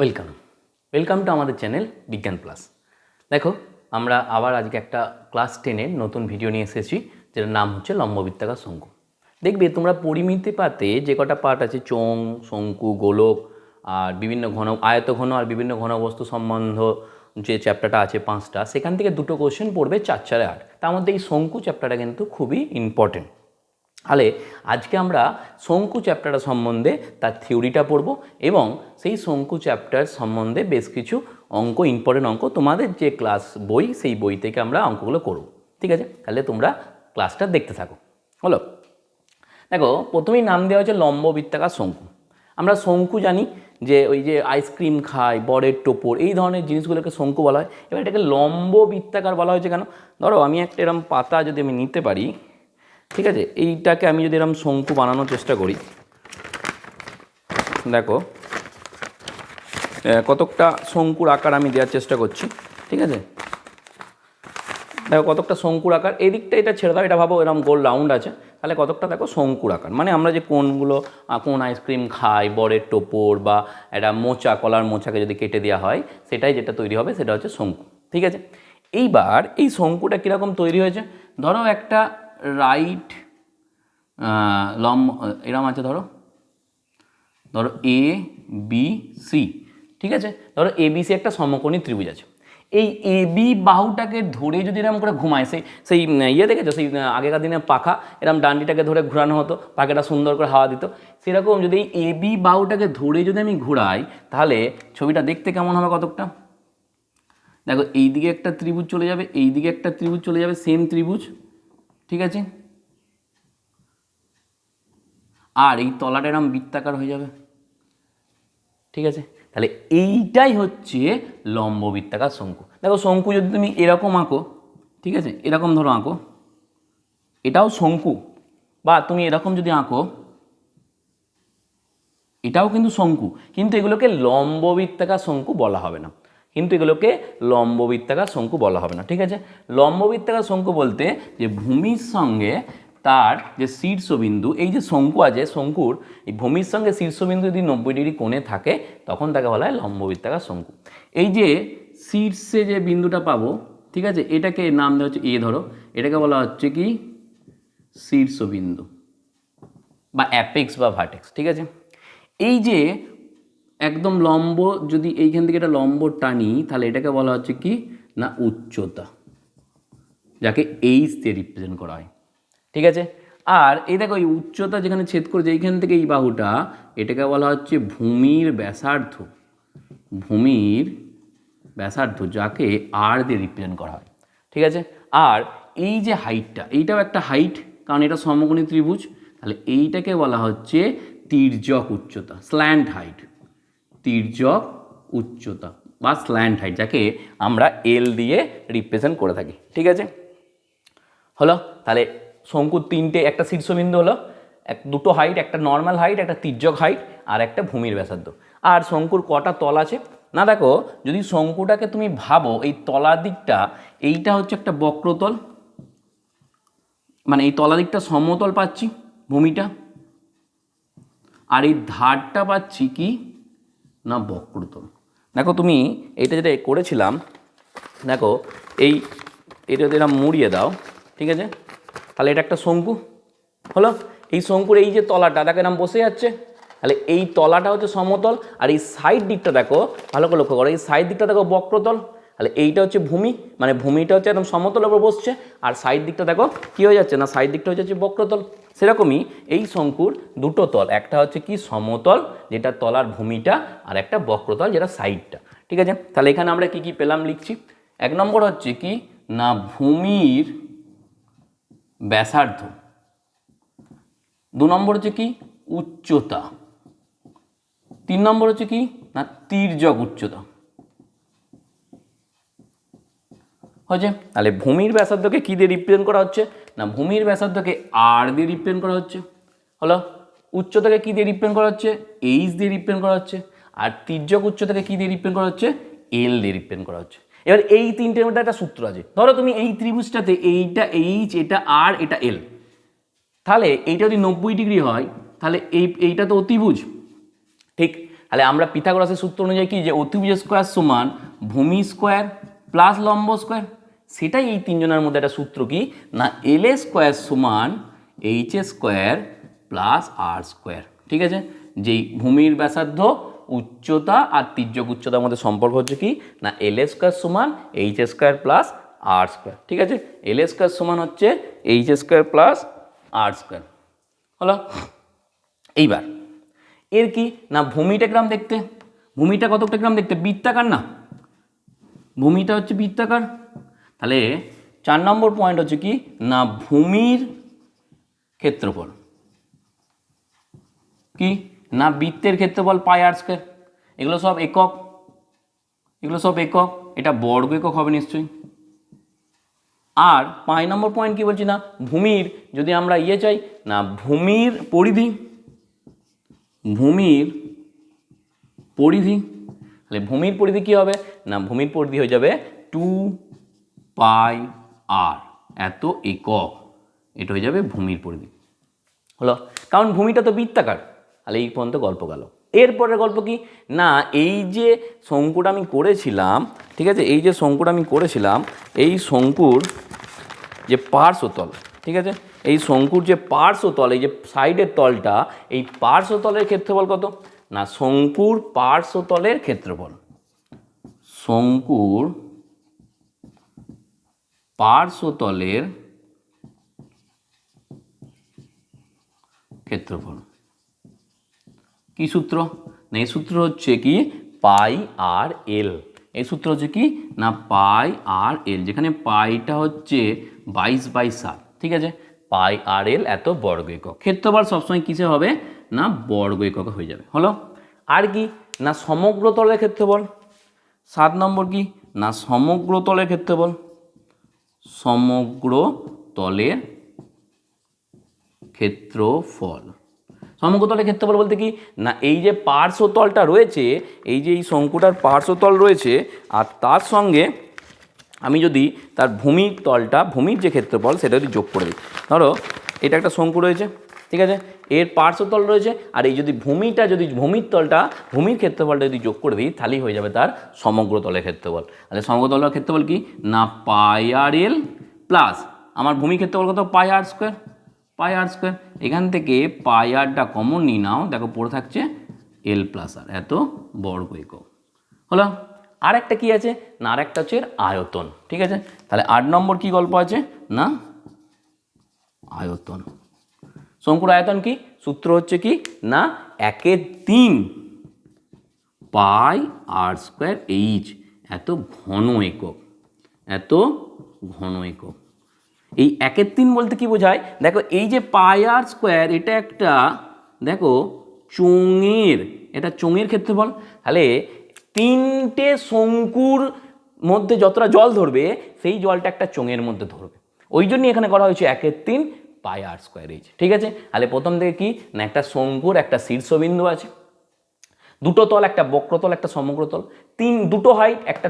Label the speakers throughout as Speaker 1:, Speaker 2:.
Speaker 1: Welcome welcome to আমাদের channel Bigyan plus দেখো, আমরা আবার আজকে একটা ক্লাস টেনের নতুন ভিডিও নিয়ে এসেছি, যেটার নাম হচ্ছে লম্ববৃত্তাকার শঙ্কু। দেখবে, তোমরা পরিমিতি পাতে যে কটা পার্ট আছে চোং শঙ্কু, গোলক, আর বিভিন্ন ঘন আয়ত ঘন আর বিভিন্ন ঘনবস্তু সম্বন্ধ যে চ্যাপ্টারটা আছে, পাঁচটা, সেখান থেকে দুটো কোশ্চেন পড়বে চার চারে আট। তার মধ্যে এই শঙ্কু চ্যাপ্টারটা কিন্তু খুবই ইম্পর্টেন্ট তাহলে আজকে আমরা শঙ্কু চ্যাপ্টারটা সম্বন্ধে তার থিওরিটা পড়ব এবং সেই শঙ্কু চ্যাপ্টার সম্বন্ধে বেশ কিছু অঙ্ক ইম্পর্টেন্ট অঙ্ক তোমাদের যে ক্লাস বই, সেই বই থেকে আমরা অঙ্কগুলো করব। ঠিক আছে? তাহলে তোমরা ক্লাসটা দেখতে থাকো। হলো, দেখো, প্রথমেই নাম দেওয়া হচ্ছে লম্ব বৃত্তাকার শঙ্কু। আমরা শঙ্কু জানি যে ওই যে আইসক্রিম খায়, বরের টোপর, এই ধরনের জিনিসগুলোকে শঙ্কু বলা হয়। এবার এটাকে লম্ব বৃত্তাকার বলা হয়েছে কেন? ধরো, আমি একটা এরকম পাতা যদি আমি নিতে পারি ঠিক আছে? এইটাকে আমি যদি এরকম শঙ্কু বানানোর চেষ্টা করি, দেখো কতকটা শঙ্কুর আকার আমি দেওয়ার চেষ্টা করছি, ঠিক আছে? দেখো, কতকটা শঙ্কুর আকার এই দিকটা এটা ছেড়ে দাও, এটা ভাবো এরকম গোল রাউন্ড আছে, তাহলে কতকটা দেখো শঙ্কুর আকার। মানে আমরা যে কোনগুলো কোন আইসক্রিম খাই, বরের টোপর বা একটা মোচা, কলার মোচাকে যদি কেটে দেওয়া হয়, সেটাই যেটা তৈরি হবে, সেটা হচ্ছে শঙ্কু, ঠিক আছে? এইবার এই শঙ্কুটা কীরকম তৈরি হয়েছে? ধরো একটা রাইট লম্ব, এরম আছে ধরো। ধরো এ বি সি ঠিক আছে? ধরো এ বি সি একটা সমকোণী ত্রিভুজ আছে। এই এ বি বাহুটাকে ধরে যদি এরকম করে ঘুমায়, সেই সেই ইয়ে দেখেছ? সেই আগেকার দিনে পাখা এরকম ডান্ডিটাকে ধরে ঘোরানো হতো, পাখাটা সুন্দর করে হাওয়া দিত। সেরকম যদি এই এ বি বাহুটাকে ধরে যদি আমি ঘোরাই, তাহলে ছবিটা দেখতে কেমন হবে কতকটা? দেখো এই দিকে একটা ত্রিভুজ চলে যাবে এই দিকে একটা ত্রিভুজ চলে যাবে সেম ত্রিভুজ। ঠিক আছে? আর এই তলাটা এরম বৃত্তাকার হয়ে যাবে। ঠিক আছে? তাহলে এইটাই হচ্ছে লম্ব বৃত্তাকার শঙ্কু। দেখো শঙ্কু যদি তুমি এরকম আঁকো, ঠিক আছে? এরকম ধরো আঁকো। এটাও শঙ্কু। বা তুমি এরকম যদি আঁকো, এটাও কিন্তু শঙ্কু। কিন্তু এগুলোকে লম্ব বৃত্তাকার শঙ্কু বলা হবে না। কিন্তু এগুলোকে লম্ববৃত্তাকার শঙ্কু বলা হবে না, ঠিক আছে? লম্ব বৃত্তাকার শঙ্কু বলতে যে ভূমির সঙ্গে তার যে শীর্ষবিন্দু, এই যে শঙ্কু আছে, শঙ্কুর, এই ভূমির সঙ্গে শীর্ষবিন্দু যদি নব্বই ডিগ্রি কোণে থাকে, তখন তাকে বলা হয় লম্ব বৃত্তাকার শঙ্কু। এই যে শীর্ষে যে বিন্দুটা পাবো, ঠিক আছে? এটাকে নাম দেওয়া হচ্ছে, এ ধরো, এটাকে বলা হচ্ছে কি? শীর্ষবিন্দু বা অ্যাপেক্স বা ভার্টেক্স, ঠিক আছে? এই যে একদম লম্ব, যদি এইখান থেকে এটা লম্ব টানি, তাহলে এটাকে বলা হচ্ছে কি? না, উচ্চতা। যাকে এইচ দিয়ে রিপ্রেজেন্ট করা হয়। ঠিক আছে? আর এই দেখো, এই উচ্চতা যেখানে ছেদ করেছে, এইখান থেকে এই বাহুটা, এটাকে বলা হচ্ছে ভূমির ব্যাসার্ধ। ভূমির ব্যাসার্ধ, যাকে আর দিয়ে রিপ্রেজেন্ট করা হয়। ঠিক আছে? আর এই যে হাইটটা এইটাও একটা হাইট কারণ এটা সমকোণী ত্রিভুজ। তাহলে এইটাকে বলা হচ্ছে তির্যক উচ্চতা স্ল্যান্ড হাইট তির্যক উচ্চতা বা স্ল্যান্ড হাইট যাকে আমরা এল দিয়ে রিপ্রেজেন্ট করে থাকি, ঠিক আছে? হলো, তাহলে শঙ্কুর তিনটে, একটা শীর্ষবিন্দু হলো, এক, দুটো হাইট একটা নর্মাল হাইট একটা তির্যক হাইট আর একটা ভূমির ব্যাসার্ধ। আর শঙ্কুর কটা তল আছে? না, দেখো, যদি শঙ্কুটাকে তুমি ভাবো, এই তলার দিকটা, এইটা হচ্ছে একটা বক্রতল। মানে এই তলা দিকটা সমতল পাচ্ছি ভূমিটা। আর এই ধারটা পাচ্ছি কি? না বক্রতল দেখো তুমি এইটা যেটা করেছিলাম, দেখো এই এটা যদি এরকম মুড়িয়ে দাও, ঠিক আছে? তাহলে এটা একটা শঙ্কু, হলো? এই শঙ্কুর এই যে তলাটা, দেখো এরকম বসে যাচ্ছে। তাহলে এই তলাটা হচ্ছে সমতল, আর এই সাইড দিকটা দেখো, ভালো করে লক্ষ্য করো, এই সাইড দিকটা দেখো বক্রতল। তাহলে এইটা হচ্ছে ভূমি মানে ভূমিটা হচ্ছে একদম সমতল উপর বসছে, আর সাইড দিকটা দেখো কী হয়ে যাচ্ছে? না সাইড দিকটা হচ্ছে হচ্ছে বক্রতল। সেরকমই এই শঙ্কুর দুটো তল, একটা হচ্ছে কি সমতল, যেটা তলার ভূমিটা, আর একটা বক্রতল, যেটা সাইডটা। ঠিক আছে? তাহলে এখানে আমরা কি কি পেলাম লিখছি? এক নম্বর হচ্ছে কি, না ভূমির ব্যাসার্ধ। দু নম্বর হচ্ছে কি, উচ্চতা। তিন নম্বর হচ্ছে কি, না তির্যক উচ্চতা। হয়েছে। তাহলে ভূমির ব্যাসার্ধকে কী দিয়ে রিপ্রেজেন্ট করা হচ্ছে? না, ভূমির ব্যাসার্ধকে আর দিয়ে রিপ্রেজেন্ট করা হচ্ছে। হলো, উচ্চতাকে কী দিয়ে রিপ্রেজেন্ট করা হচ্ছে? এইচ দিয়ে রিপ্রেজেন্ট করা হচ্ছে। আর তির্যক উচ্চতাকে কী দিয়ে রিপ্রেজেন্ট করা হচ্ছে? এল দিয়ে রিপ্রেজেন্ট করা হচ্ছে। এবার এই তিনটের মধ্যে একটা সূত্র আছে। ধরো তুমি এই ত্রিভুজটাতে এইটা এইচ এটা আর এটা এল তাহলে এইটা যদি নব্বই ডিগ্রি হয়, তাহলে এই, এইটা তো অতিভুজ। ঠিক? তাহলে আমরা পিথাগোরাসের সূত্র অনুযায়ী কি? যে অতিভুজ স্কোয়ার সমান ভূমি স্কোয়ার প্লাস লম্ব স্কোয়ার সেটাই এই তিনজনের মধ্যে একটা সূত্র কি? না এল এ স্কোয়ার সমান H A square plus R square ঠিক আছে? যেই ভূমির ব্যাসার্ধ, উচ্চতা আর তির্যক উচ্চতার মধ্যে সম্পর্ক হচ্ছে কি? না এল এ স্কোয়ার সমান H A square plus R square ঠিক আছে? এল এ স্কোয়ার সমান হচ্ছে H A square plus R square হলো? এইবার, এর কি? না, ভূমিটা গ্রাম দেখতে? ভূমিটা কতটা গ্রাম দেখতে? বৃত্তাকার না? ভূমিটা হচ্ছে বৃত্তাকার। তাহলে চার নম্বর পয়েন্ট হচ্ছে কি? না ভূমির ক্ষেত্রফল। কি? না বৃত্তের ক্ষেত্রফল পাই আর স্কোয়ার এগুলো সব একক। এগুলো সব একক। এটা বর্গ একক হবে নিশ্চয়ই। আর পাঁচ নম্বর পয়েন্ট কি বলছি না? ভূমির, যদি আমরা ইয়ে চাই, না ভূমির পরিধি। ভূমির পরিধি। তাহলে ভূমির পরিধি কি হবে? না ভূমির পরিধি হয়ে যাবে টু পাই আর, এত একক, এটা হয়ে যাবে ভূমির পরিধি। হলো, কারণ ভূমিটা তো বৃত্তাকার। তাহলে এই পর্যন্ত গল্প গেল। এরপরের গল্প কি? না, এই যে শঙ্কুটা আমি করেছিলাম, ঠিক আছে, এই যে শঙ্কুটা আমি করেছিলাম, এই শঙ্কুর যে পার্শ্বতল, ঠিক আছে, এই শঙ্কুর যে পার্শ্বতল, এই যে সাইডের তলটা, এই পার্শ্বতলের ক্ষেত্রফল কত? না, শঙ্কুর পার্শ্বতলের ক্ষেত্রফল। শঙ্কুর পার্শ্বতলের ক্ষেত্রফল। কি সূত্র? না, এই সূত্র হচ্ছে কি? পাই আর এল। এই সূত্র হচ্ছে কি? না, পাই আর এল। যেখানে পাইটা হচ্ছে বাইশ বাই সাত। ঠিক আছে? পাই আর এল এত বর্গ একক। ক্ষেত্রফল সবসময় কিসে হবে? না, বর্গ একক হয়ে যাবে। হলো? আর কি? না, সমগ্র তলের ক্ষেত্রফল। সাত নম্বর কি? না, সমগ্র তলের ক্ষেত্রফল। সমগ্র তলের ক্ষেত্রফল। সমগ্রতলের ক্ষেত্রফল বলতে কি? না, এই যে পার্শ্বতলটা রয়েছে, এই যে এই শঙ্কুটার পার্শ্বতল রয়েছে, আর তার সঙ্গে আমি যদি তার ভূমির তলটা, ভূমির যে ক্ষেত্রফল, সেটা যদি যোগ করে দিই। ধরো, এটা একটা শঙ্কু রয়েছে। ঠিক আছে? এর পার্শ্বতল রয়েছে, আর এই যদি ভূমিটা, যদি ভূমির তলটা, ভূমির ক্ষেত্রফলটা যদি যোগ করে দিই, তাহলেই হয়ে যাবে তার সমগ্র তলের ক্ষেত্রফল। তাহলে সমগ্র তলের ক্ষেত্রফল কি? না, পাই আর এল প্লাস, আমার ভূমি ক্ষেত্রফল কত? Pi R square, pi R square. এখান থেকে পাই আরটা কমন নিয়ে নাও, দেখো পড়ে থাকছে এল প্লাস আর, এত বর্গ একক। হলো আর একটা কী আছে? না আর একটা হচ্ছে আয়তন, ঠিক আছে? তাহলে আট নম্বর কি গল্প আছে? না, আয়তন। শঙ্কুর আয়তন কি? সূত্র হচ্ছে কি? না, একে তিন পাই আর স্কোয়ার এইচ। এত ঘন একক, এত ঘন একক। এই একের তিন বলতে কি বোঝায়? দেখো, এই যে পাই আর স্কোয়ার, এটা একটা, দেখো, চোঙের, এটা চোঙের ক্ষেত্রফল তাহলে তিনটে শঙ্কুর মধ্যে যতটা জল ধরবে, সেই জলটা একটা চোঙের মধ্যে ধরবে। ওই জন্যই এখানে করা হয়েছে একের তিন পাই আর স্কোয়ার এইচ ঠিক আছে? তাহলে প্রথম থেকে কি? না, একটা শঙ্কুর একটা শীর্ষবিন্দু আছে। দুটো তল, একটা বক্রতল, একটা সমগ্রতল। তিন, দুটো হাইট একটা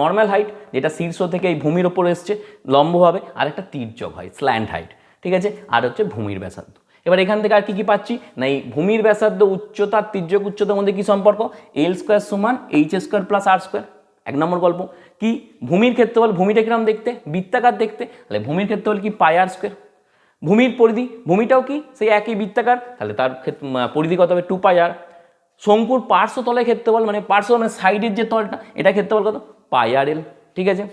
Speaker 1: নর্মাল হাইট যেটা শীর্ষ থেকে এই ভূমির ওপর এসছে, লম্বভাবে, আর একটা তির্যক হাইট স্ল্যান্ড হাইট ঠিক আছে? আর হচ্ছে ভূমির ব্যাসার্ধ। এবার এখান থেকে আর কি কি পাচ্ছি? না, এই ভূমির ব্যাসার্ধ উচ্চতা তীর্যক উচ্চতার মধ্যে কি সম্পর্ক? এল স্কোয়ার সমান H square plus R square এক নম্বর গল্প। কি? ভূমির ক্ষেত্রফল ভূমিটা কিরম দেখতে? বৃত্তাকার দেখতে। তাহলে ভূমির ক্ষেত্রফল কি? পাই আর স্কোয়ার ভূমির পরিধি, ভূমিটাও কি? সেই একই বৃত্তাকার। তাহলে তার ক্ষেত্র পরিধি কত হবে? টু পাই আর শঙ্কুর পার্শ্বতলের ক্ষেত্রফল মানে পার্শ্ব মানে সাইডের যে তলটা, এটা ক্ষেত্রফল কত? পাই আর এল, ঠিক আছে?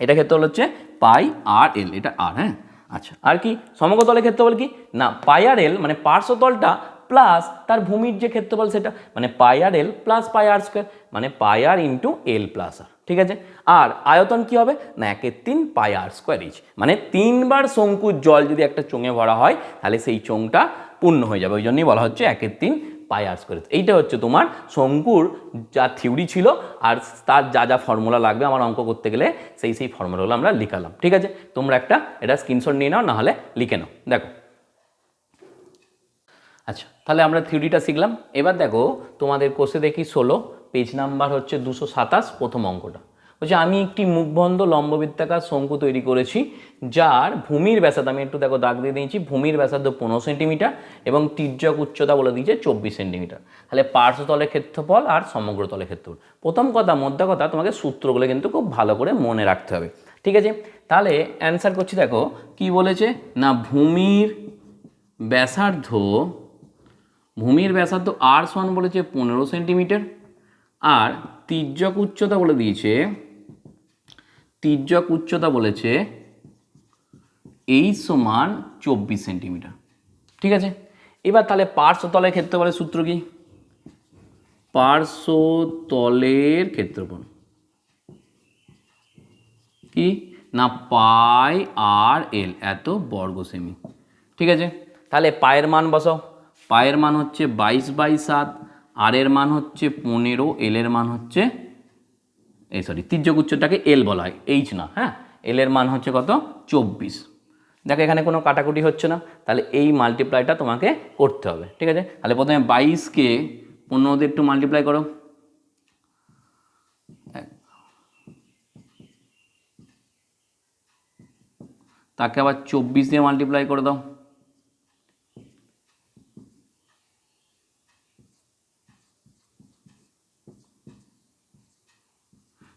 Speaker 1: এটা ক্ষেত্রফল হচ্ছে পাই আর এল, এটা আর হ্যাঁ? আচ্ছা আর কি? সমগ্রতলের ক্ষেত্রফল কি? না, পাই আর এল মানে পার্শ্বতলটা প্লাস তার ভূমির যে ক্ষেত্রফল সেটা মানে পাই আর এল প্লাস পাই আর স্কোয়ার মানে পাই আর ইন্টু এল প্লাস আর। ঠিক আছে? আর আয়তন কি হবে? না একের তিন পাই আর স্কোয়ার ইচ মানে তিনবার শঙ্কুর জল যদি একটা চোঙে ভরা হয়, তাহলে সেই চোঙটা পূর্ণ হয়ে যাবে। ওই জন্যই বলা হচ্ছে একের তিন পাই আর স্কোয়ার এইটা হচ্ছে তোমার শঙ্কুর যা থিওরি ছিল, আর তার যা যা ফর্মুলা লাগবে আমার অঙ্ক করতে গেলে সেই সেই ফর্মুলাগুলো আমরা লিখালাম। ঠিক আছে? তোমরা একটা এটা স্ক্রিনশট নিয়ে নাও, নাহলে লিখে নাও। দেখো। আচ্ছা তাহলে আমরা থিওরিটা শিখলাম। এবার দেখো, তোমাদের কোষে দেখি ষোলো। পেজ নাম্বার হচ্ছে দুশো সাতাশ, প্রথম অঙ্কটা। বলছে, আমি একটি মুখবন্ধ লম্ববৃত্তাকার শঙ্কু তৈরি করেছি, যার ভূমির ব্যাসাদ আমি একটু দেখো দাগ দিয়ে দিয়েছি, ভূমির ব্যাসার্ধ পনেরো সেন্টিমিটার এবং তির্যক উচ্চতা বলে দিয়েছে চব্বিশ সেন্টিমিটার। তাহলে পার্শ্বতলের ক্ষেত্রফল আর সমগ্র তলের ক্ষেত্রফল। প্রথম কথা, মধ্যে কথা, তোমাকে সূত্রগুলো কিন্তু খুব ভালো করে মনে রাখতে হবে। ঠিক আছে? তাহলে অ্যান্সার করছি, দেখো, কি বলেছে? না, ভূমির ব্যাসার্ধ ভূমির ব্যাসার্ধ আর সমান বলেছে পনেরো সেন্টিমিটার আর তির্যক উচ্চতা বলে দিয়েছে, তির্যক উচ্চতা বলেছে এই সমান চব্বিশ সেন্টিমিটার। ঠিক আছে? এবার তাহলে পার্শ্বতলের ক্ষেত্রফলের সূত্র কি? পার্শ্বতলের ক্ষেত্রফল। কি? না, পাই আর এল, এত বর্গ সেমি। ঠিক আছে? তাহলে পায়ের মান বসাও। পায়ের মান হচ্ছে বাইশ বাই সাত। আর এর মান হচ্ছে পনেরো এল এর মান হচ্ছে, এই সরি তির্যক এল বলা হয় এইচ না হ্যাঁ? এল এর মান হচ্ছে কত? চব্বিশ। দেখো এখানে কোনো কাটাকুটি হচ্ছে না, তাহলে এই মাল্টিপ্লাইটা তোমাকে করতে হবে, ঠিক আছে? তাহলে প্রথমে বাইশকে পনেরো দিয়ে একটু মাল্টিপ্লাই করো। তাকে আবার চব্বিশ দিয়ে মাল্টিপ্লাই করে দাও।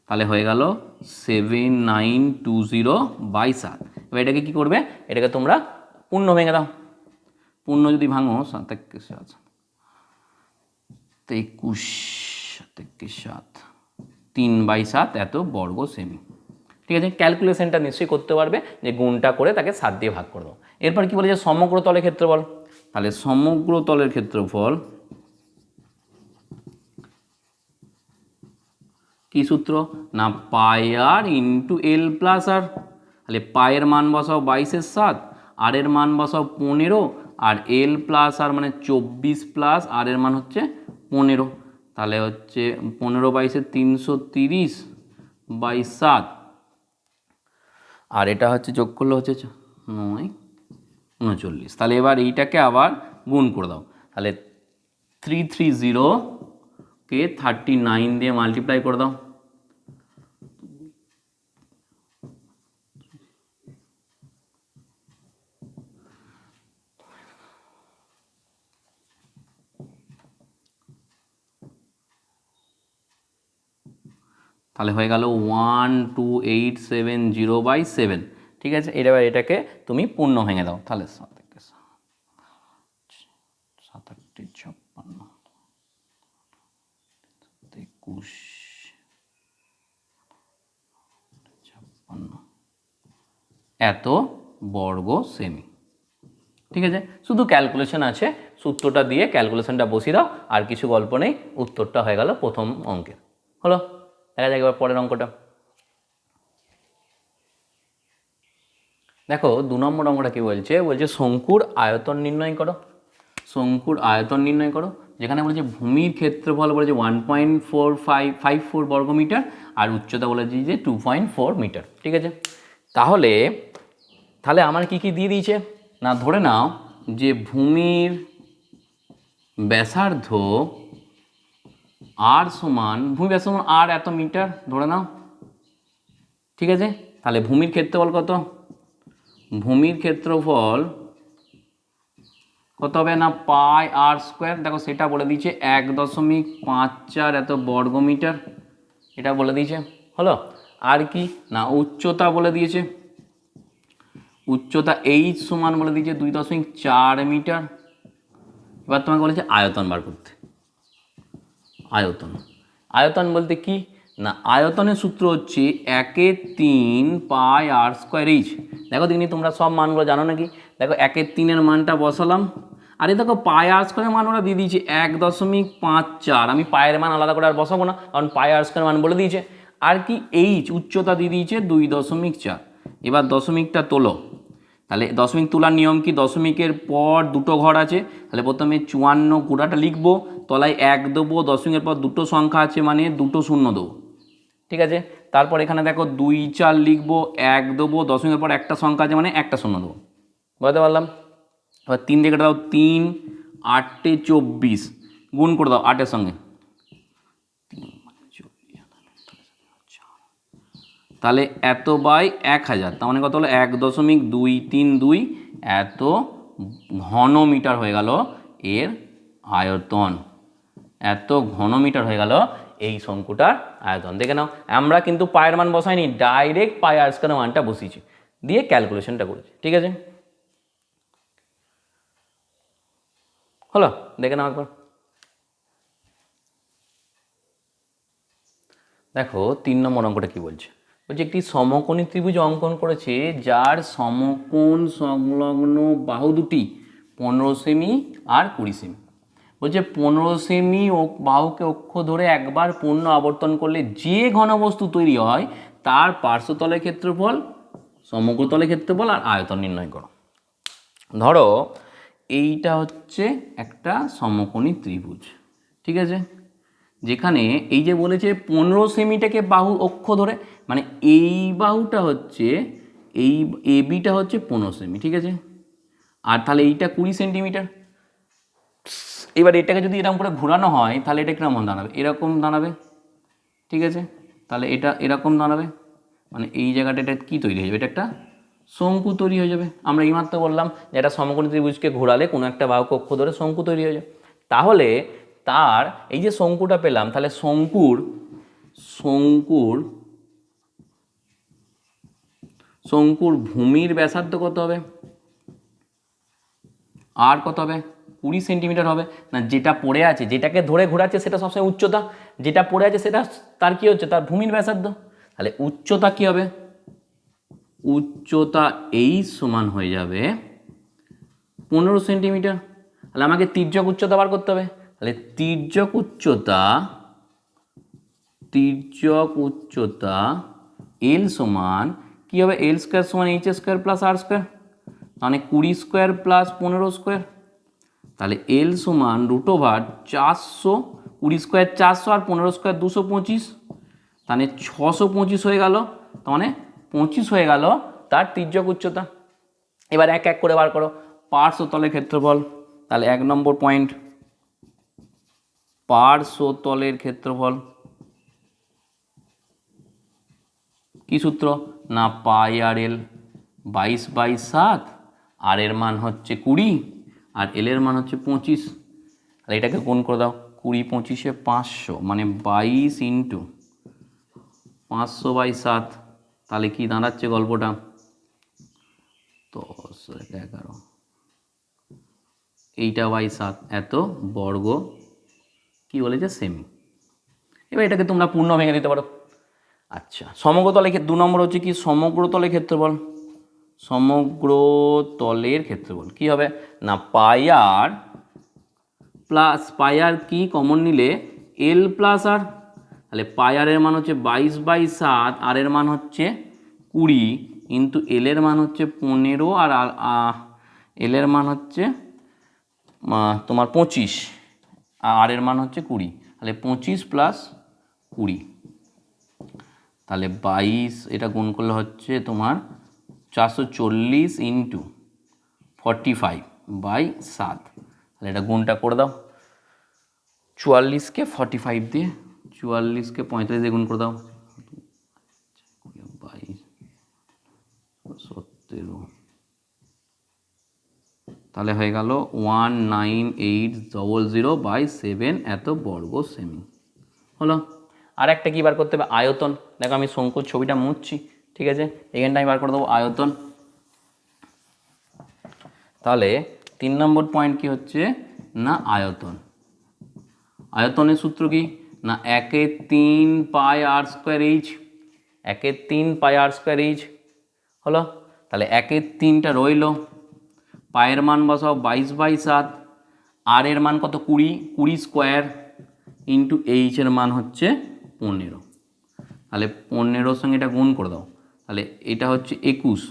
Speaker 1: তাহলে হয়ে গেল seven nine two zero by সাত এবার এটাকে কী করবে? এটাকে তোমরা পূর্ণ ভেঙে দাও। পূর্ণ যদি ভাঙো সাত একে সাত। একুশ সাত একে সাত। তিন বাই সাত, এত বর্গ সেমি ঠিক আছে? ক্যালকুলেশনটা নিশ্চয়ই করতে পারবে যে গুণটা করে তাকে সাত দিয়ে ভাগ করে দাও। এরপর কি বলে যে সমগ্র তলের ক্ষেত্রফল। তাহলে সমগ্র তলের ক্ষেত্রফল কি সূত্র? না, পাই আর ইন্টু এল প্লাস আর তাহলে পায়ের মান বসাও বাইশের সাত আর এর মান বসাও পনেরো, আর এল প্লাস আর মানে চব্বিশ প্লাস আর এর মান হচ্ছে পনেরো। তাহলে হচ্ছে পনেরো বাইশে তিনশো তিরিশ বাই সাত। আর এটা হচ্ছে যোগ করলে হচ্ছে নয়, উনচল্লিশ। তাহলে এবার এইটাকে আবার গুণ করে দাও। তাহলে থ্রি থ্রি জিরো কে থার্টি নাইন দিয়ে মাল্টিপ্লাই করে দাও। তাহলে হয়ে গেল one two eight seven zero by seven ঠিক আছে? এবার এটাকে তুমি পূর্ণ ভেঙে দাও। তাহলে সাত একে সাত, আটটি ছাপ্পান্ন একুশ ছাপ্পান্ন। এত বর্গ সেমি ঠিক আছে? শুধু ক্যালকুলেশন আছে। সূত্রটা দিয়ে ক্যালকুলেশনটা বসিয়ে দাও। আর কিছু গল্প নেই। উত্তরটা হয়ে গেল প্রথম অঙ্কের। হলো? দেখা যাক এবার পরের অঙ্কটা। দেখো, দু নম্বর অঙ্কটা কি বলছে? বলছে শঙ্কুর আয়তন নির্ণয় করো। শঙ্কুর আয়তন নির্ণয় করো, যেখানে বলেছে ভূমির ক্ষেত্রফল বলেছে one point four five five four বর্গ মিটার আর উচ্চতা বলেছে যে টু পয়েন্ট ফোর মিটার ঠিক আছে? তাহলে তাহলে আমার কি কি দিয়ে দিয়েছে? না, ধরে নাও যে ভূমির ব্যাসার্ধ আর সমান, ভূমি ব্যাস সমান আর এত মিটার, ধরে নাও। ঠিক আছে? তাহলে ভূমির ক্ষেত্রফল কত? ভূমির ক্ষেত্রফল কত হবে না? পাই আর স্কোয়ার দেখো সেটা বলে দিয়েছে এক দশমিক পাঁচ চার এত বর্গ মিটার। এটা বলে দিয়েছে। হলো? আর কি? না, উচ্চতা বলে দিয়েছে। উচ্চতা এইচ সমান বলে দিয়েছে দুই দশমিক চার মিটার। এবার তোমাকে বলেছে আয়তন বার করতে। আয়তন। আয়তন বলতে কি? না, আয়তনের সূত্র হচ্ছে একে তিন পাই আর স্কোয়ার এইচ। দেখো দিনি তোমরা সব মানগুলো জানো নাকি? দেখো একের তিনের মানটা বসালাম। আরে দেখো, পাই আর স্কোয়ারের মান ওরা দিয়ে দিয়েছে এক দশমিক পাঁচ চার। আমি পায়ের মান আলাদা করে আর বসাবো না, কারণ পাই আর স্কোয়ারের মান বলে দিয়েছে। আর কি এইচ উচ্চতা দিয়ে দিয়েছে দুই দশমিক চার। এবার দশমিকটা তোলো। তাহলে দশমিক তোলার নিয়ম কি? দশমিকের পর দুটো ঘর আছে। তাহলে প্রথমে চুয়ান্ন গোটাটা লিখব। তলায় এক দেবো, দশমিকের পর দুটো সংখ্যা আছে মানে দুটো শূন্য দেবো। ঠিক আছে? তারপর এখানে দেখো দুই চার লিখব, এক দেবো, দশমিকের পর একটা সংখ্যা আছে মানে একটা শূন্য দেবো। বুঝতে পারলাম? এবার তিন দিকে দাও, তিন, আটে চব্বিশ। গুণ করে দাও আটের সঙ্গে। তাহলে এত বাই এক হাজার, তার মানে কত হলো? এক দশমিক দুই তিন দুই। এত ঘন মিটার হয়ে গেল এর আয়তন। এত ঘনমিটার হয়ে গেল এই শঙ্কুটার আয়তন। দেখে নাও, আমরা কিন্তু পায়ের মান বসাইনি ডাইরেক্ট পায়ে আর মানটা বসিয়েছি। দিয়ে ক্যালকুলেশনটা করেছি, ঠিক আছে? হলো, দেখে নাও একবার। দেখো, তিন নম্বর অঙ্কটা কি বলছে? বলছে, একটি সমকোণী ত্রিভুজ অঙ্কন করেছে, যার সমকোণ সংলগ্ন বাহু দুটি, পনেরো সেমি আর কুড়ি সেমি। বলছে, পনেরো সেমি ও বাহুকে অক্ষ ধরে একবার পূর্ণ আবর্তন করলে যে ঘনবস্তু তৈরি হয়, তার পার্শ্বতলের ক্ষেত্রফল সমগ্রতলের ক্ষেত্রফল আর আয়তন নির্ণয় করো। ধরো, এইটা হচ্ছে একটা সমকোণী ত্রিভুজ, ঠিক আছে? যেখানে এই যে বলেছে পনেরো সেমিটাকে বাহু অক্ষ ধরে মানে এই বাহুটা হচ্ছে, এই এবিটা হচ্ছে পনেরো সেমি, ঠিক আছে? আর তাহলে এইটা কুড়ি সেন্টিমিটার এবার এটাকে যদি এরকম করে ঘোরানো হয়, তাহলে এটা কীরকম দাঁড়াবে? এরকম দাঁড়াবে? ঠিক আছে? তাহলে এটা এরকম দাঁড়াবে? মানে এই জায়গাটা এটা কী তৈরি হয়ে যাবে? এটা একটা শঙ্কু তৈরি হয়ে যাবে। আমরা এইমাত্র বললাম যে একটা সমকোণী ত্রিভুজকে ঘোরালে কোনো একটা বাহু কক্ষ ধরে শঙ্কু তৈরি হয়ে যাবে। তাহলে তার এই যে শঙ্কুটা পেলাম, তাহলে শঙ্কুর শঙ্কুর শঙ্কুর ভূমির ব্যাসার্ধ কত হবে? আর কত হবে? কুড়ি সেন্টিমিটার হবে। না, যেটা পড়ে আছে, যেটাকে ধরে ঘোরাচ্ছে সেটা সবসময় উচ্চতা, যেটা পড়ে আছে সেটা তার কী হচ্ছে? তার ভূমির ব্যাসার্ধ। তাহলে উচ্চতা কি হবে? উচ্চতা এই সমান হয়ে যাবে পনেরো সেন্টিমিটার। তাহলে আমাকে তির্যক উচ্চতা বার করতে হবে। তাহলে তির্যক উচ্চতা তির্যক উচ্চতা এল সমান, কী হবে? এল স্কোয়ার সমান H square plus R square মানে কুড়ি স্কোয়ার প্লাস পনেরো স্কোয়ার তাহলে এল সমান রুট ওভার চারশো কুড়ি স্কোয়ার চারশো আর পনেরো স্কোয়ার দুশো পঁচিশ। তাহলে ছশো পঁচিশ হয়ে গেল, তার মানে পঁচিশ হয়ে গেল তার তির্যক উচ্চতা। এবার এক এক করে বার করো, পার্শ্বতলের ক্ষেত্রফল, তাহলে এক নম্বর পয়েন্ট পার্শ্বতলের ক্ষেত্রফল। কি সূত্র? না পাই আর এল, বাইশ বাই সাত, আর এর মান হচ্ছে কুড়ি। আর এল এর মান হচ্ছে পঁচিশ। তাহলে এটাকে কোন করে দাও, কুড়ি পঁচিশে পাঁচশো মানে বাইশ ইন্টু পাঁচশো বাই সাত। তাহলে কি দাঁড়াচ্ছে গল্পটা? দশ এগারো। এইটা বাই সাত, এত বর্গ, কি বলেছে? সেমি। এবার এটাকে তোমরা পূর্ণ ভেঙে দিতে পারো। আচ্ছা সমগ্রতলের ক্ষেত্রে, দু নম্বর হচ্ছে কি? সমগ্রতলের ক্ষেত্রফল সমগ্রতলের ক্ষেত্রফল। কি হবে? না পায়ার প্লাস পায়ার কি কমন নিলে? L plus R. তাহলে পায়ারের মান হচ্ছে বাইশ বাই সাত, আর এর মান হচ্ছে কুড়ি। কিন্তু এল এর মান হচ্ছে পনেরো, আর এল এর মান হচ্ছে তোমার পঁচিশ, আর এর মান হচ্ছে কুড়ি। তাহলে পঁচিশ প্লাস কুড়ি। তাহলে বাইশ, এটা গুণ করলে হচ্ছে তোমার চারশো চল্লিশ ইন্টু ফর্টি ফাইভ বাই সাত। তাহলে এটা গুণটা করে দাও। চুয়াল্লিশকে ফর্টি ফাইভ দিয়ে চুয়াল্লিশকে পঁয়তাল্লিশ দিয়ে গুণ করে দাও। বাইশ সতেরো। তাহলে হয়ে গেল one nine eight double zero by seven এত বর্গ সেমি হলো। আর একটা কী বার করতে হবে? আয়তন। দেখো আমি শঙ্কুর ছবিটা মুছছি। ঠিক আছে? এখানটা আমি বার করে দেবো, আয়তন। তাহলে তিন নম্বর পয়েন্ট কি হচ্ছে? না, আয়তন। আয়তনের সূত্র কি? না, একে তিন পাই আর স্কোয়ার এইচ একে তিন পাই আর স্কোয়ার এইচ হলো? তাহলে একের তিনটা রইল। পায়ের মান বসাও বাইশ বাই সাত। আর এর মান কত? কুড়ি কুড়ি স্কোয়ার ইন্টু এইচের মান হচ্ছে পনেরো। তাহলে পনেরোর সঙ্গে এটা গুণ করে দাও। তাহলে এটা হচ্ছে একুশ।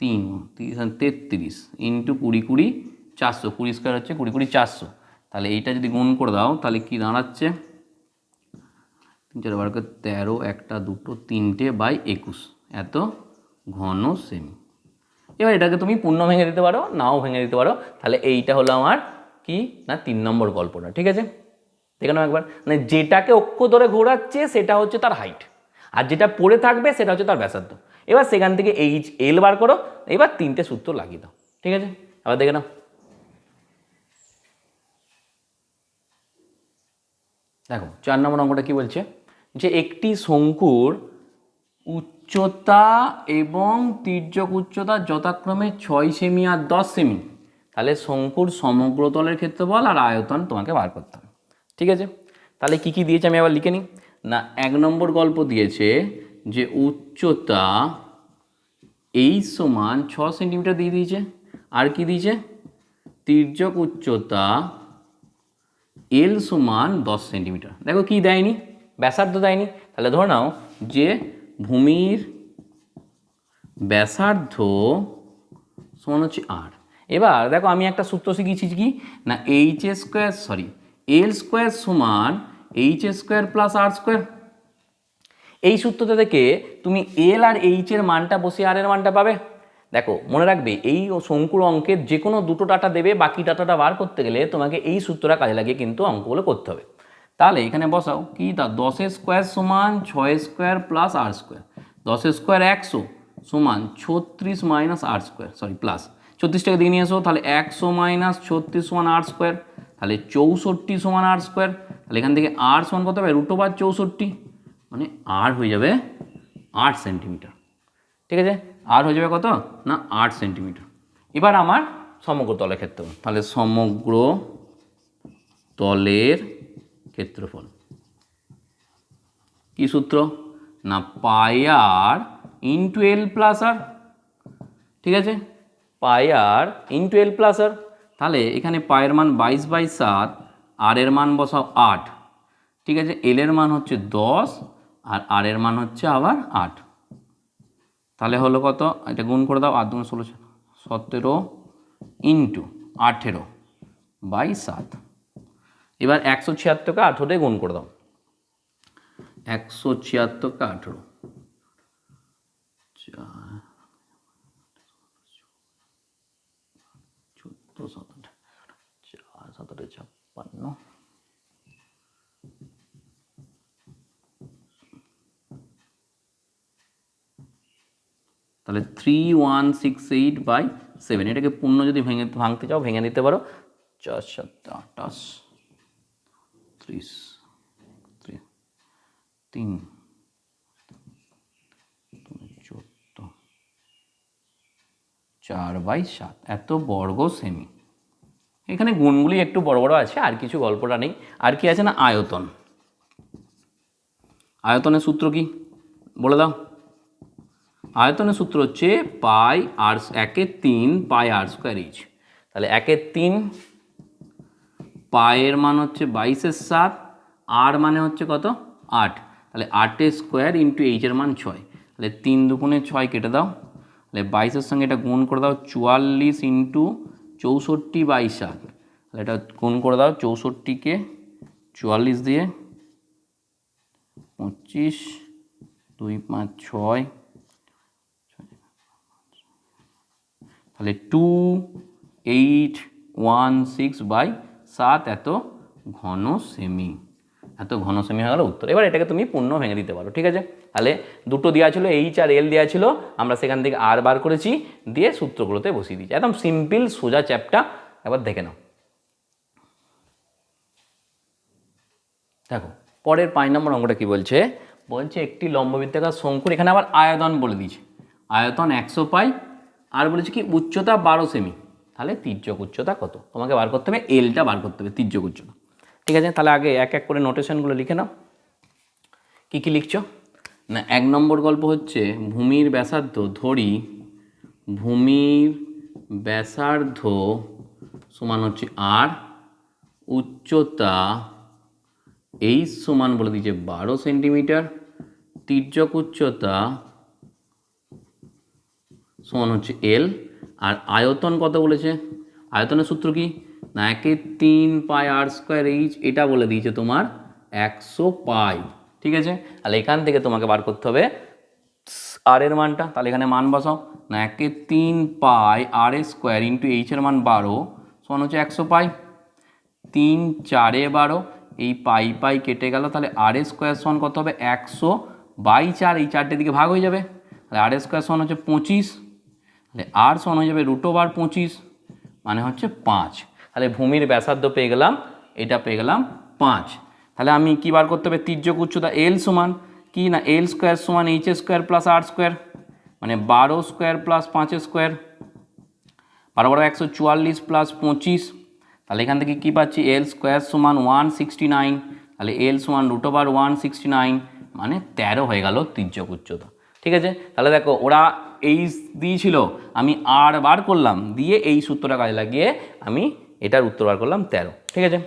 Speaker 1: তিন তিরিশ তেত্রিশ ইন্টু কুড়ি কুড়ি চারশো, কুড়ি স্কোয়ার হচ্ছে কুড়ি কুড়ি চারশো। তাহলে এইটা যদি গুণ করে দাও, তাহলে কি দাঁড়াচ্ছে? তিন চার বার করে তেরো, একটা, দুটো, তিনটে বাই একুশ। এত ঘন সেমি এবার এটাকে তুমি পূর্ণ ভেঙে দিতে পারো, নাও ভেঙে দিতে পারো। তাহলে এইটা হলো আমার কি? না, তিন নম্বর গল্পটা, ঠিক আছে? দেখে নাও একবার। মানে যেটাকে অক্ষ ধরে ঘোরাচ্ছে, সেটা হচ্ছে তার হাইট আর যেটা পড়ে থাকবে সেটা হচ্ছে তার ব্যাসার্ধ। এবার সেখান থেকে এইচ এল বার করো, এবার তিনটে সূত্র লাগিয়ে দাও, ঠিক আছে? আবার দেখে নাও। দেখো, চার নম্বর অঙ্কটা কি বলছে? যে একটি শঙ্কুর উচ্চতা এবং তির্যক উচ্চতা যথাক্রমে ছয় সেমি আর দশ সেমি। তাহলে শঙ্কুর সমগ্র তলের ক্ষেত্রফল আর আয়তন তোমাকে বার করতে হবে, ঠিক আছে? তাহলে কি কি দিয়েছে আমি আবার লিখে নিই? না, এক নম্বর গল্প দিয়েছে যে উচ্চতা এই সমান ছ সেন্টিমিটার দিয়ে দিয়েছে। আর কি দিয়েছে? তির্যক উচ্চতা এল সমান দশ সেন্টিমিটার। দেখো কি দেয়নি? ব্যাসার্ধ দেয়নি। তাহলে ধরে নাও যে ভূমির ব্যাসার্ধ সমান হচ্ছে আর। এবার দেখো আমি একটা সূত্র শিখিয়েছি কি? না এইচ এ স্কোয়ার সরি এল স্কোয়ার সমান H square plus R square এই সূত্রটা থেকে তুমি এল আর এইচ এর মানটা বসে আর এর মানটা পাবে। দেখো, মনে রাখবে, এই শঙ্কুর অঙ্কের যে কোনো দুটো ডাটা দেবে, বাকি ডাটাটা বার করতে গেলে তোমাকে এই সূত্রটা কাজে লাগিয়ে কিন্তু অঙ্কগুলো করতে হবে। তাহলে এখানে বসাও, কি তা দশের স্কোয়ার সমান ছয় স্কোয়ার প্লাস আর স্কোয়ার দশের স্কোয়ার একশো সমান ছত্রিশ minus R square sorry plus ছত্রিশটাকে দিয়ে নিয়ে এসো, তাহলে একশো মাইনাস ছত্রিশ সমান আর স্কোয়ার তাহলে চৌষট্টি সমান আর স্কোয়ার তাহলে এখান থেকে আর সমান কত হবে? রুটো বার চৌষট্টি মানে আর হয়ে যাবে আট সেন্টিমিটার ঠিক আছে? আর হয়ে যাবে কত? না আট সেন্টিমিটার এবার আমার সমগ্র তলের ক্ষেত্রফল। তাহলে সমগ্র তলের ক্ষেত্রফল। কি সূত্র? না, পাই আর ইন্টু এল প্লাস আর ঠিক আছে? পাই আর ইন্টু এল প্লাস আর তাহলে এখানে পায়ের মান বাইশ বাই সাত, আর এর মান বসাও আট। ঠিক আছে, এল এর মান হচ্ছে দশ, আর আর এর মান হচ্ছে আবার আট। তাহলে হলো কত? এটা গুণ করে দাও, আট দুগুণ ষোলো সতেরো ইন্টু আঠেরো বাই সাত। এবার একশো ছিয়াত্তরকে আঠেরোতে গুণ করে দাও। একশো ছিয়াত্তরকে আঠেরো। চার সতেরো চার সতেরো ছাপ্পান্ন। তাহলে three one six eight by seven এটাকে পূর্ণ যদি ভেঙে, ভাঙতে চাও, ভেঙে দিতে পারো। চার, সাত আঠাশ ত্রিশ ত্রি- তিন দুই, চোদ্দ চার বাই সাত, এত বর্গ সেমি। এখানে গুণগুলি একটু বড় বড় আছে, আর কিছু গল্পটা নেই। আর কি আছে না? আয়তন। আয়তনের সূত্র কি? বলে দাও। আয়তনের সূত্র হচ্ছে পাই আর একের তিন পাই আর স্কোয়ার এইচ। তাহলে একের তিন পায়ের মান হচ্ছে বাইশের সাত, আর মানে হচ্ছে কত? আট। তাহলে আটের স্কোয়ার ইন্টু এইচের মান ছয়। তাহলে তিন দুগুণে ছয় কেটে দাও। তাহলে বাইশের সঙ্গে এটা গুণ করে দাও চুয়াল্লিশ ইন্টু চৌষট্টি বাই সাত। তাহলে এটা গুণ করে দাও চৌষট্টিকে চুয়াল্লিশ দিয়ে পঁচিশ, দুই পাঁচ ছয়, তাহলে two eight one six by সাত এত ঘন সেমি এত ঘন সেমি হয়ে গেল উত্তর। এবার এটাকে তুমি পূর্ণ ভেঙে দিতে পারো, ঠিক আছে? তাহলে দুটো দেওয়া ছিল এইচ আর এল দেওয়া ছিল, আমরা সেখান থেকে আর বার করেছি, দিয়ে সূত্রগুলোতে বসিয়ে দিয়েছি। একদম সিম্পল সোজা চ্যাপটা এবার দেখে নাও। দেখো, পরের পাঁচ নম্বর অঙ্কটা কি বলছে? বলছে একটি লম্ববৃত্তাকার শঙ্কুর এখানে আবার আয়তন বলে দিয়েছে। আয়তন একশো পাই, আর বলেছে কি, উচ্চতা বারো সেমি। তাহলে তির্যক উচ্চতা কত? তোমাকে বার করতে হবে এলটা বার করতে হবে, তির্যক উচ্চতা। ঠিক আছে, তাহলে আগে এক এক করে নোটেশনগুলো লিখে নাও। কী কী লিখছো? না, এক নম্বর গল্প হচ্ছে, ভূমির ব্যাসার্ধ ধরি, ভূমির ব্যাসার্ধ সমান হচ্ছে আর উচ্চতা এই সমান বলে দিয়েছে বারো সেন্টিমিটার, তির্যক উচ্চতা সমান হচ্ছে এল আর আয়তন কত বলেছে? আয়তনের সূত্র কি? না, একে তিন পাই আর স্কোয়ার এইচ এটা বলে দিয়েছে তোমার একশো পাই। ঠিক আছে? তাহলে এখান থেকে তোমাকে বার করতে হবে আর এর মানটা। তাহলে এখানে মান বসাও। না, একে তিন পাই আর এ স্কোয়ার ইন্টু এইচের মান বারো, সমান হচ্ছে একশো পাই। তিন চারে বারো, এই পাই পাই কেটে গেল, তাহলে আর এ স্কোয়ার সমান কত হবে? একশো বাই চার, এই চারটে দিকে ভাগ হয়ে যাবে। তাহলে আর এ স্কোয়ার সমান হচ্ছে পঁচিশ। তাহলে আর সমান হয়ে যাবে রুটো বার পঁচিশ মানে হচ্ছে পাঁচ। তাহলে ভূমির ব্যাসার্ধ পেয়ে গেলাম, এটা পেয়ে গেলাম পাঁচ। তাহলে আমি কী বার করতে হবে? তির্যক উচ্চতা এল সমান, কি না? এল স্কোয়ার সমান H square plus R square মানে বারো স্কোয়ার প্লাস পাঁচ স্কোয়ার বারো বারো একশো চুয়াল্লিশ প্লাস পঁচিশ, তাহলে এখান থেকে কী পাচ্ছি? এল স্কোয়ার সমান ওয়ান সিক্সটি নাইন তাহলে এল সমান root over one sixty nine মানে তেরো হয়ে গেল তির্যক উচ্চতা ঠিক আছে? তাহলে দেখো, ওরা এই দিয়েছিল আমি আর বার করলাম, দিয়ে এই সূত্রটা কাজে লাগিয়ে আমি এটার উত্তর বার করলাম তেরো। ঠিক আছে?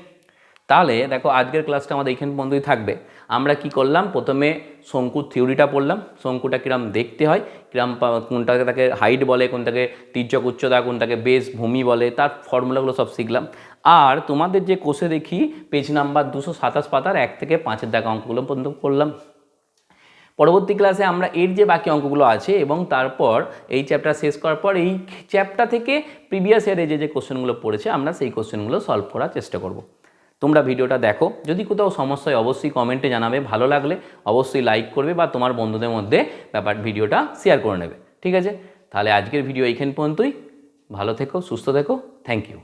Speaker 1: তাহলে দেখো আজকের ক্লাসটা আমাদের এইখান পর্যন্তই থাকবে। আমরা কি করলাম? প্রথমে শঙ্কুর থিওরিটা পড়লাম। শঙ্কুটা কিরম দেখতে হয়? কিরম কোনটাকে তাকে হাইট বলে, কোনটাকে তির্যক উচ্চতা, কোনটাকে বেস ভূমি বলে, তার ফর্মুলাগুলো সব শিখলাম। আর তোমাদের যে কোষে দেখি পেজ নাম্বার দুশো সাতাশ পাতার এক থেকে পাঁচের দাগা অঙ্কগুলো পর্যন্ত করলাম পরবর্তী ক্লাসে আমরা এর যে বাকি অঙ্কগুলো আছে এবং তারপর এই চ্যাপ্টার শেষ করার পর এই চ্যাপ্টার থেকে প্রিভিয়াস ইয়ারে যে যে কোশ্চেনগুলো পড়েছে, আমরা সেই কোশ্চেনগুলো সলভ করার চেষ্টা করব। তোমরা ভিডিওটা দেখো। যদি কোথাও সমস্যা হয়, অবশ্যই কমেন্টে জানাবে। ভালো লাগলে অবশ্যই লাইক করবে বা তোমার বন্ধুদের মধ্যে ব্যাপার, ভিডিওটা শেয়ার করে নেবে। ঠিক আছে? তাহলে আজকের ভিডিও এইখান পর্যন্তই। ভালো থেকো, সুস্থ থেকো। Thank you